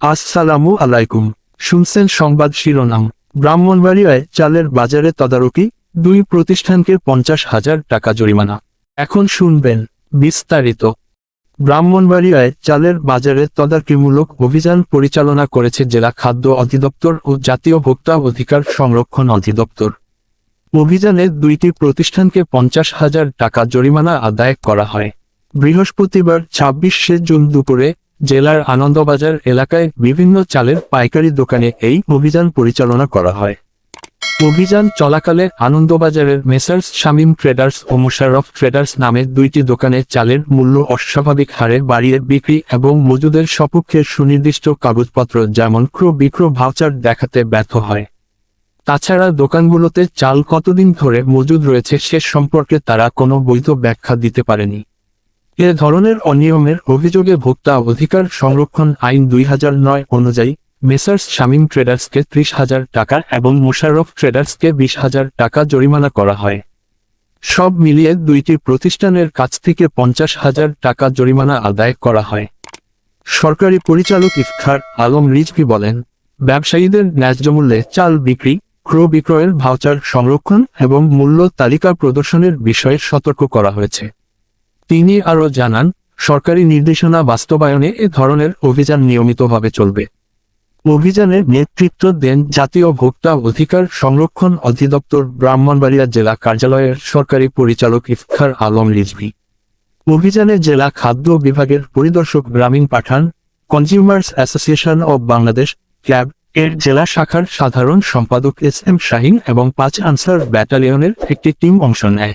আসসালামু আলাইকুম। শুনছেন সংবাদ শিরোনাম। ব্রাহ্মণবাড়িয়ায় চালের বাজারে তদারকি, দুই প্রতিষ্ঠানকে পঞ্চাশ হাজার টাকা জরিমানা। এখন শুনবেন বিস্তারিত। ব্রাহ্মণবাড়িয়ায় চালের বাজারে তদারকিমূলক অভিযান পরিচালনা করেছে জেলা খাদ্য অধিদপ্তর ও জাতীয় ভোক্তা অধিকার সংরক্ষণ অধিদপ্তর। অভিযানে দুইটি প্রতিষ্ঠানকে পঞ্চাশ হাজার টাকা জরিমানা আদায় করা হয়। বৃহস্পতিবার ছাব্বিশে জুন দুপুরে জেলার আনন্দবাজার এলাকায় বিভিন্ন চালের পাইকারি দোকানে এই অভিযান পরিচালনা করা হয়। অভিযান চলাকালে আনন্দবাজারের মেসার্স শামীম ট্রেডার্স ও মুশারফ ট্রেডার্স নামে দুইটি দোকানে চালের মূল্য অস্বাভাবিক হারে বাড়িয়ে বিক্রি এবং মজুদের সপক্ষে সুনির্দিষ্ট কাগজপত্র যেমন ক্রো বিক্রো ভাউচার দেখাতে ব্যর্থ হয়। তাছাড়া দোকানগুলোতে চাল কতদিন ধরে মজুদ রয়েছে সে সম্পর্কে তারা কোনো বৈধ ব্যাখ্যা দিতে পারেনি। এ ধরনের অনিয়মের অভিযোগে ভোক্তা অধিকার সংরক্ষণ আইন দুই নয় অনুযায়ী, মেসার্স শামীম ট্রেডার্সকে ত্রিশ হাজার টাকা এবং মুশারফ ট্রেডার্সকে বিশ হাজার টাকা জরিমানা করা হয়। সব মিলিয়ে দুইটি প্রতিষ্ঠানের কাছ থেকে পঞ্চাশ হাজার টাকা জরিমানা আদায় করা হয়। সরকারি পরিচালক ইফখার আলম রিজভি বলেন, ব্যবসায়ীদের ন্যায্য মূল্যে চাল বিক্রি ক্রয় বিক্রয়ের ভাউচার সংরক্ষণ এবং মূল্য তালিকা প্রদর্শনের বিষয়ে সতর্ক করা হয়েছে। তিনি আরও জানান, সরকারি নির্দেশনা বাস্তবায়নে এ ধরনের অভিযান নিয়মিতভাবে চলবে। অভিযানে নেতৃত্ব দেন জাতীয় ভোক্তা অধিকার সংরক্ষণ অধিদপ্তর ব্রাহ্মণবাড়িয়া জেলা কার্যালয়ের সরকারি পরিচালক ইফখার আলম রিজভি। অভিযানে জেলা খাদ্য বিভাগের পরিদর্শক Gramin Pathan, consumers association of Bangladesh CAB এর জেলা শাখার সাধারণ সম্পাদক এস এম শাহিন এবং পাঁচ আনসার ব্যাটালিয়নের একটি টিম অংশ নেয়।